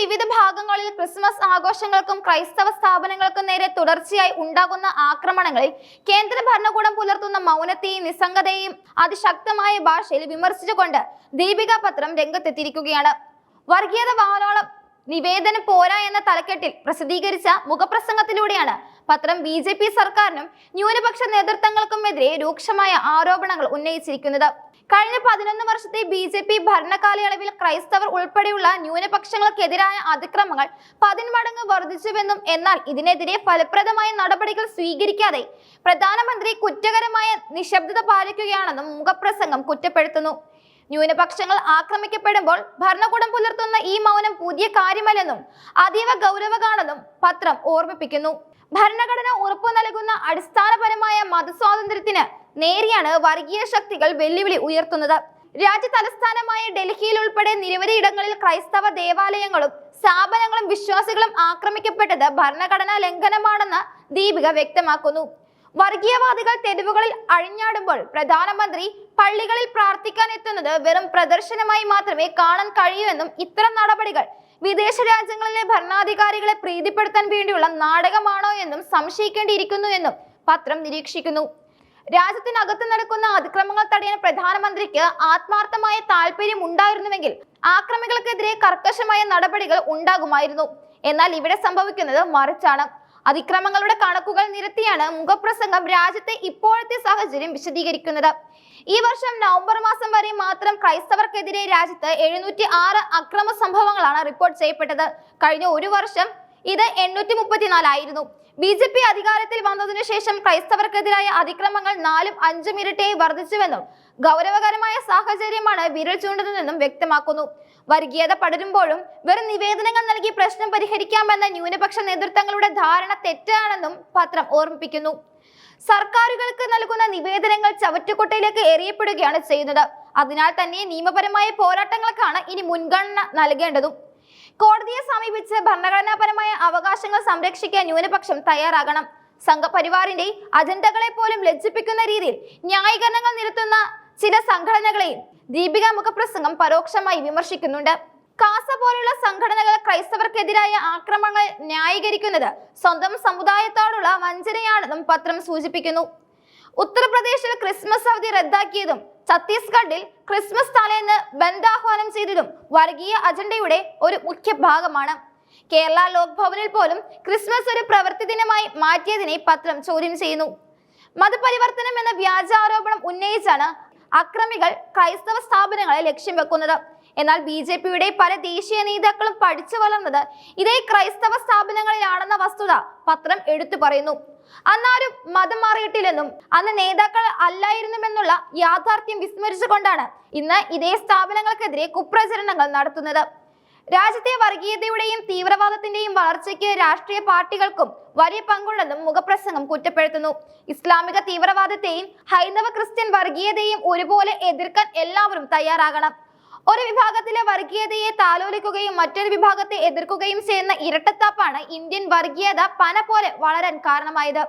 വിവിധ ഭാഗങ്ങളിൽ ക്രിസ്മസ് ആഘോഷങ്ങൾക്കും ക്രൈസ്തവ സ്ഥാപനങ്ങൾക്കും നേരെ തുടർച്ചയായി ഉണ്ടാകുന്ന ആക്രമണങ്ങളിൽ കേന്ദ്ര ഭരണകൂടം പുലർത്തുന്ന മൗനത്തെയും നിസ്സംഗതയെയും അതിശക്തമായ ഭാഷയിൽ വിമർശിച്ചുകൊണ്ട് ദീപിക പത്രം രംഗത്തെത്തിയിരിക്കുകയാണ്. വർഗീയത വാലോളം നിവേദനം പോരാ എന്ന തലക്കെട്ടിൽ പ്രസിദ്ധീകരിച്ച മുഖപ്രസംഗത്തിലൂടെയാണ് പത്രം ബി ജെ പി സർക്കാരിനും ന്യൂനപക്ഷ നേതൃത്വങ്ങൾക്കുമെതിരെ രൂക്ഷമായ ആരോപണങ്ങൾ ഉന്നയിച്ചിരിക്കുന്നത്. കഴിഞ്ഞ പതിനൊന്ന് വർഷത്തെ ബി ജെ പി ഭരണകാലയളവിൽ ക്രൈസ്തവർ ഉൾപ്പെടെയുള്ള ന്യൂനപക്ഷങ്ങൾക്കെതിരായ അതിക്രമങ്ങൾ പതിന്മടങ്ങ് വർദ്ധിച്ചുവെന്നും എന്നാൽ ഇതിനെതിരെ ഫലപ്രദമായ നടപടികൾ സ്വീകരിക്കാതെ പ്രധാനമന്ത്രി കുറ്റകരമായ നിശബ്ദത പാലിക്കുകയാണെന്നും മുഖപ്രസംഗം കുറ്റപ്പെടുത്തുന്നു. ന്യൂനപക്ഷങ്ങൾ ആക്രമിക്കപ്പെടുമ്പോൾ ഭരണകൂടം പുലർത്തുന്ന ഈ മൗനം പുതിയ കാര്യമല്ലെന്നും അതീവ ഗൗരവകാണെന്നും പത്രം ഓർമ്മിപ്പിക്കുന്നു. ഭരണഘടന ഉറപ്പു നൽകുന്ന അടിസ്ഥാനപരമായ മതസ്വാതന്ത്ര്യത്തിന് നേരെയാണ് വർഗീയ ശക്തികൾ വെല്ലുവിളി ഉയർത്തുന്നത്. രാജ്യ തലസ്ഥാനമായ ഡൽഹിയിൽ ഉൾപ്പെടെ നിരവധി ഇടങ്ങളിൽ ക്രൈസ്തവ ദേവാലയങ്ങളും സ്ഥാപനങ്ങളും വിശ്വാസികളും ആക്രമിക്കപ്പെട്ടത് ഭരണഘടനാ ലംഘനമാണെന്ന് ദീപിക വ്യക്തമാക്കുന്നു. വർഗീയവാദികൾ തെരുവുകളിൽ അഴിഞ്ഞാടുമ്പോൾ പ്രധാനമന്ത്രി പള്ളികളിൽ പ്രാർത്ഥിക്കാൻ എത്തുന്നത് വെറും പ്രദർശനമായി മാത്രമേ കാണാൻ കഴിയൂ എന്നും ഇത്തരം നടപടികൾ വിദേശ രാജ്യങ്ങളിലെ ഭരണാധികാരികളെ പ്രീതിപ്പെടുത്താൻ വേണ്ടിയുള്ള നാടകമാണോ എന്നും സംശയിക്കേണ്ടിയിരിക്കുന്നു എന്നും പത്രം നിരീക്ഷിക്കുന്നു. രാജ്യത്തിനകത്ത് നടക്കുന്ന അതിക്രമങ്ങൾ തടയാൻ പ്രധാനമന്ത്രിക്ക് ആത്മാർത്ഥമായ താല്പര്യം ഉണ്ടായിരുന്നുവെങ്കിൽ ആക്രമികൾക്കെതിരെ കർക്കശമായ നടപടികൾ ഉണ്ടാകുമായിരുന്നു. എന്നാൽ ഇവിടെ സംഭവിക്കുന്നത് മറിച്ചാണ്. അതിക്രമങ്ങളുടെ കണക്കുകൾ നിരത്തിയാണ് മുഖപ്രസംഗം രാജ്യത്തെ ഇപ്പോഴത്തെ സാഹചര്യം വിശദീകരിക്കുന്നത്. ഈ വർഷം നവംബർ മാസം വരെ മാത്രം ക്രൈസ്തവർക്കെതിരെ രാജ്യത്ത് എഴുന്നൂറ്റി ആറ് അക്രമ സംഭവങ്ങളാണ് റിപ്പോർട്ട് ചെയ്യപ്പെട്ടത്. കഴിഞ്ഞ ഒരു വർഷം ഇത് എണ്ണൂറ്റി മുപ്പത്തിനാലായിരുന്നു ബി ജെ പി അധികാരത്തിൽ വന്നതിനു ശേഷം ക്രൈസ്തവർക്കെതിരായ അതിക്രമങ്ങൾ നാലും അഞ്ചും ഇരട്ടിയായി വർദ്ധിച്ചുവെന്നും ഗൗരവകരമായ സാഹചര്യമാണ് വിരൽ ചൂണ്ടുന്നതെന്നും വ്യക്തമാക്കുന്നു. വർഗീയത പടരുമ്പോഴും വെറും നിവേദനങ്ങൾ നൽകി പ്രശ്നം പരിഹരിക്കാമെന്ന ന്യൂനപക്ഷ നേതൃത്വങ്ങളുടെ ധാരണ തെറ്റാണെന്നും പത്രം ഓർമ്മിപ്പിക്കുന്നു. സർക്കാരുകൾക്ക് നൽകുന്ന നിവേദനങ്ങൾ ചവറ്റുകൊട്ടയിലേക്ക് എറിയപ്പെടുകയാണ് ചെയ്യുന്നത്. അതിനാൽ തന്നെ നിയമപരമായ പോരാട്ടങ്ങൾക്കാണ് ഇനി മുൻഗണന നൽകേണ്ടതും. കോടതിയെ സമീപിച്ച് ഭരണഘടനാപരമായ അവകാശങ്ങൾ സംരക്ഷിക്കാൻ ന്യൂനപക്ഷം തയ്യാറാകണം. സംഘപരിവാറിന്റെ അജണ്ടകളെ പോലും ലജ്ജിപ്പിക്കുന്ന രീതിയിൽ ന്യായീകരണങ്ങൾ നിരത്തുന്ന ചില സംഘടനകളെയും ദീപിക മുഖപ്രസംഗം പരോക്ഷമായി വിമർശിക്കുന്നുണ്ട്. കാസ പോലുള്ള സംഘടനകൾ ക്രൈസ്തവർക്കെതിരായ ആക്രമണങ്ങൾ ന്യായീകരിക്കുന്നത് സ്വന്തം സമുദായത്തോടുള്ള വഞ്ചനയാണെന്നും പത്രം സൂചിപ്പിക്കുന്നു. ഉത്തർപ്രദേശിൽ ക്രിസ്മസ് അവധി റദ്ദാക്കിയതും ഛത്തീസ്ഗഡിൽ ക്രിസ്മസ് തലേന്ന് ബന്ധാഹ്വാനം ചെയ്തതും വർഗീയ അജണ്ടയുടെ ഒരു മുഖ്യ ഭാഗമാണ്. കേരള ലോക് ഭവനിൽ പോലും ക്രിസ്മസ് ഒരു പ്രവൃത്തി ദിനമായി മാറ്റിയതിനെ പത്രം ചോദ്യം ചെയ്യുന്നു. മതപരിവർത്തനം എന്ന വ്യാജാരോപണം ഉന്നയിച്ചാണ് അക്രമികൾ ക്രൈസ്തവ സ്ഥാപനങ്ങളെ ലക്ഷ്യം വെക്കുന്നത്. എന്നാൽ ബി ജെ പിയുടെ പല ദേശീയ നേതാക്കളും പഠിച്ചു വളർന്നത് ഇതേ ക്രൈസ്തവ സ്ഥാപനങ്ങളിലാണെന്ന വസ്തുത പത്രം എടുത്തു പറയുന്നു. അന്നാരും മതം മാറിയിട്ടില്ലെന്നും അന്ന് നേതാക്കൾ അല്ലായിരുന്നുമെന്നുള്ള യാഥാർത്ഥ്യം വിസ്മരിച്ചുകൊണ്ടാണ് ഇന്ന് ഇതേ സ്ഥാപനങ്ങൾക്കെതിരെ കുപ്രചരണങ്ങൾ നടത്തുന്നത്. രാജ്യത്തെ വർഗീയതയുടെയും തീവ്രവാദത്തിന്റെയും വളർച്ചയ്ക്ക് രാഷ്ട്രീയ പാർട്ടികൾക്കും വലിയ പങ്കുണ്ടെന്നും മുഖപ്രസംഗം കുറ്റപ്പെടുത്തുന്നു. ഇസ്ലാമിക തീവ്രവാദത്തെയും ഹൈന്ദവ ക്രിസ്ത്യൻ വർഗീയതയും ഒരുപോലെ എതിർക്കാൻ എല്ലാവരും തയ്യാറാകണം. ഒരു വിഭാഗത്തിലെ വർഗീയതയെ താലോലിക്കുകയും മറ്റൊരു വിഭാഗത്തെ എതിർക്കുകയും ചെയ്യുന്ന ഇരട്ടത്താപ്പാണ് ഇന്ത്യൻ വർഗീയത പന പോലെ വളരാൻ കാരണമായത്.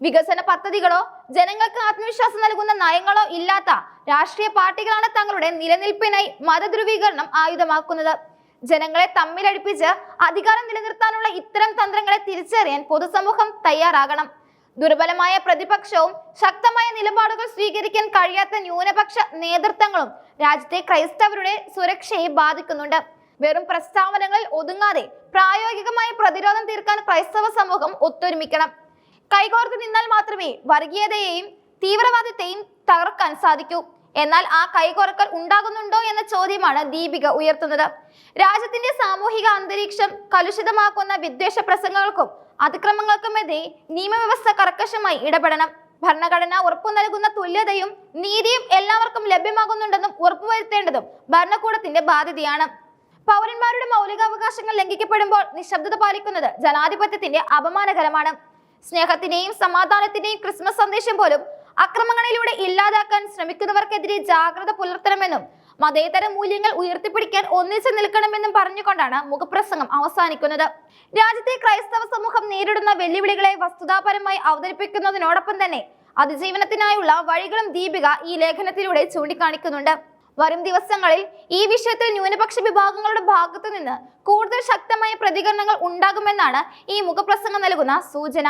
വികസന പദ്ധതികളോ ജനങ്ങൾക്ക് ആത്മവിശ്വാസം നൽകുന്ന നയങ്ങളോ ഇല്ലാത്ത രാഷ്ട്രീയ പാർട്ടികളാണ് തങ്ങളുടെ നിലനിൽപ്പിനായി മതധ്രുവീകരണം ആയുധമാക്കുന്നത്. ജനങ്ങളെ തമ്മിലടിപ്പിച്ച് അധികാരം നിലനിർത്താനുള്ള ഇത്തരം തന്ത്രങ്ങളെ തിരിച്ചറിയാൻ പൊതുസമൂഹം തയ്യാറാകണം. ദുർബലമായ പ്രതിപക്ഷവും ശക്തമായ നിലപാടുകൾ സ്വീകരിക്കാൻ കഴിയാത്ത ന്യൂനപക്ഷ നേതൃത്വങ്ങളും രാജ്യത്തെ ക്രൈസ്തവരുടെ സുരക്ഷയെ ബാധിക്കുന്നുണ്ട്. വെറും പ്രസ്താവനകളിൽ ഒതുങ്ങാതെ പ്രായോഗികമായ പ്രതിരോധം തീർക്കാൻ ക്രൈസ്തവ സമൂഹം ഒത്തൊരുമിക്കണം. കൈകോർത്ത് നിന്നാൽ മാത്രമേ വർഗീയതയെയും തീവ്രവാദത്തെയും തകർക്കാൻ സാധിക്കൂ. എന്നാൽ ആ കൈകോർക്കൽ ഉണ്ടാകുന്നുണ്ടോ എന്ന ചോദ്യമാണ് ദീപിക ഉയർത്തുന്നത്. രാജ്യത്തിന്റെ സാമൂഹിക അന്തരീക്ഷം കലുഷിതമാക്കുന്ന വിദ്വേഷ പ്രസംഗങ്ങൾക്കും അതിക്രമങ്ങൾക്കുമെതിരെ നിയമവ്യവസ്ഥ കർക്കശമായി ഇടപെടണം. ഭരണഘടന ഉറപ്പു നൽകുന്ന തുല്യതയും നീതിയും എല്ലാവർക്കും ലഭ്യമാകുന്നുണ്ടെന്നും ഉറപ്പുവരുത്തേണ്ടതും ഭരണകൂടത്തിന്റെ ബാധ്യതയാണ്. പൗരന്മാരുടെ മൗലികാവകാശങ്ങൾ ലംഘിക്കപ്പെടുമ്പോൾ നിശബ്ദത പാലിക്കുന്നത് ജനാധിപത്യത്തിന്റെ അപമാനകരമാണ്. സ്നേഹത്തിന്റെയും സമാധാനത്തിന്റെയും ക്രിസ്മസ് സന്ദേശം പോലും അക്രമങ്ങളിലൂടെ ഇല്ലാതാക്കാൻ ശ്രമിക്കുന്നവർക്കെതിരെ ജാഗ്രത പുലർത്തണമെന്നും മതേതര മൂല്യങ്ങൾ ഉയർത്തിപ്പിടിക്കാൻ ഒന്നിച്ചു നിൽക്കണമെന്നും പറഞ്ഞുകൊണ്ടാണ് മുഖപ്രസംഗം അവസാനിക്കുന്നത്. രാജ്യത്തെ ക്രൈസ്തവ സമൂഹം നേരിടുന്ന വെല്ലുവിളികളെ വസ്തുതാപരമായി അവതരിപ്പിക്കുന്നതിനോടൊപ്പം തന്നെ അതിജീവനത്തിനായുള്ള വഴികളും ദീപിക ഈ ലേഖനത്തിലൂടെ ചൂണ്ടിക്കാണിക്കുന്നുണ്ട്. വരും ദിവസങ്ങളിൽ ഈ വിഷയത്തിൽ ന്യൂനപക്ഷ വിഭാഗങ്ങളുടെ ഭാഗത്തു നിന്ന് കൂടുതൽ ശക്തമായ പ്രതികരണങ്ങൾ ഉണ്ടാകുമെന്നാണ് ഈ മുഖപ്രസംഗം നൽകുന്ന സൂചന.